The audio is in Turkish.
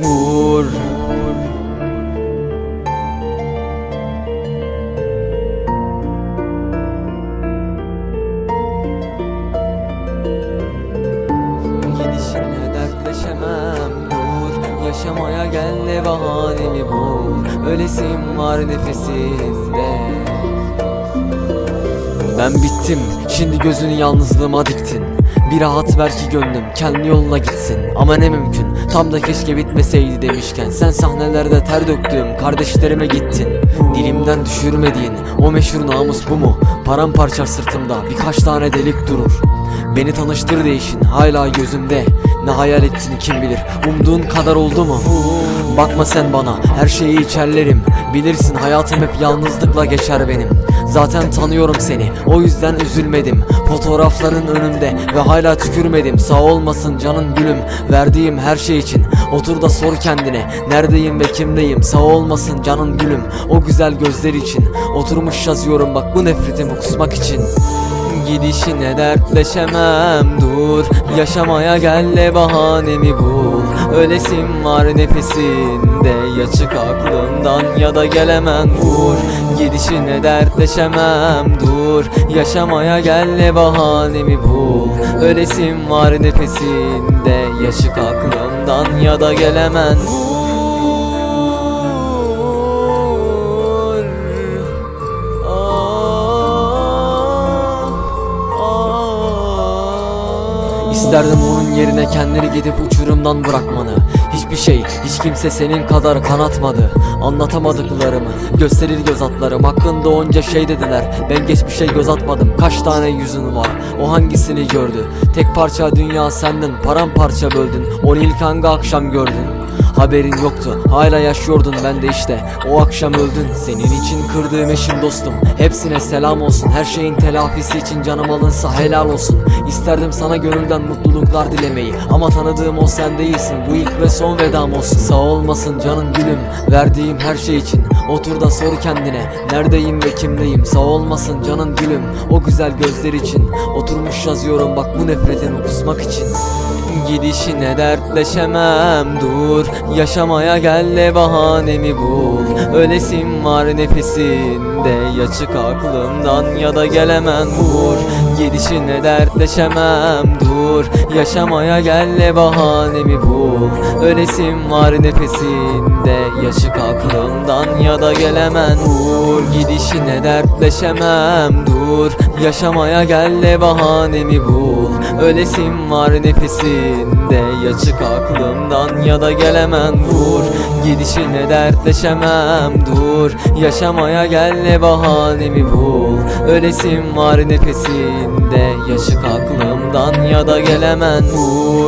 vur. Gidişinle dertleşemem dur. Yaşamaya gel ne bahanemi bul. Ölesim var nefesinde Ben bittim şimdi gözünü yalnızlığıma diktin. Bir rahat ver ki gönlüm kendi yoluna gitsin. Ama ne mümkün tam da keşke bitmeseydi demişken. Sen sahnelerde ter döktüğüm kardeşlerime gittin. Dilimden düşürmediğin o meşhur namus bu mu? Paramparça sırtımda birkaç tane delik durur. Beni tanıştır değişin hala gözümde. Ne hayal ettin kim bilir? Umduğun kadar oldu mu? Bakma sen bana her şeyi içerlerim. Bilirsin hayatım hep yalnızlıkla geçer benim Zaten tanıyorum seni. O yüzden üzülmedim. Fotoğrafların önümde ve hala tükürmedim. Sağ olmasın canın gülüm. Verdiğim her şey için. Otur da sor kendine. Neredeyim ve kimdeyim? Sağ olmasın canın gülüm. O güzel gözler için. Oturmuş yazıyorum. Bak bu nefretimi kusmak için Gidişine dertleşemem dur. Yaşamaya gel de bahanemi bul. Ölesim var nefesinde Ya çık aklımdan ya da gelemem. Vur Gidişine dertleşemem dur. Yaşamaya gel de bahanemi bul. Ölesim var nefesinde Ya çık aklımdan ya da gelemem. vur İsterdim bunun yerine kendini gidip uçurumdan bırakmanı. Hiçbir şey, hiç kimse senin kadar kanatmadı. Anlatamadıklarımı, gösterir göz atlarım. Hakkında onca şey dediler, ben geçmişe göz atmadım. Kaç tane yüzün var, o hangisini gördü? Tek parça dünya sendin, paramparça böldün. Onu ilk hangi akşam gördün Haberin yoktu hala yaşıyordun ben de işte. O akşam öldün senin için kırdığım eşim dostum. Hepsine selam olsun her şeyin telafisi için canım alınsa helal olsun. İsterdim sana gönülden mutluluklar dilemeyi Ama tanıdığım o sen değilsin. Bu ilk ve son vedam olsun. Sağ olmasın canım gülüm verdiğim her şey için. Otur da sor kendine neredeyim ve kimdeyim? Sağ olmasın canım gülüm o güzel gözler için. Oturmuş yazıyorum bak bu nefretimi kusmak için Gidişine dertleşemem dur. Yaşamaya gel de bahanemi bul. Ölesim var nefesinde Ya çık aklımdan ya da gelemem. Vur. Gidişine dertleşemem dur. Yaşamaya gel de bahanemi bul. Ölesim var nefesinde Ya çık aklımdan ya da gelemem. Vur. Gidişine dertleşemem dur. Yaşamaya gel de bahanemi bul Ölesim var nefesinde Ya çık aklımdan ya da gelemem. Vur Gidişine dertleşemem. Dur Yaşamaya gel de bahanemi bul. Ölesim var nefesinde Ya çık aklımdan ya da gelemem. Vur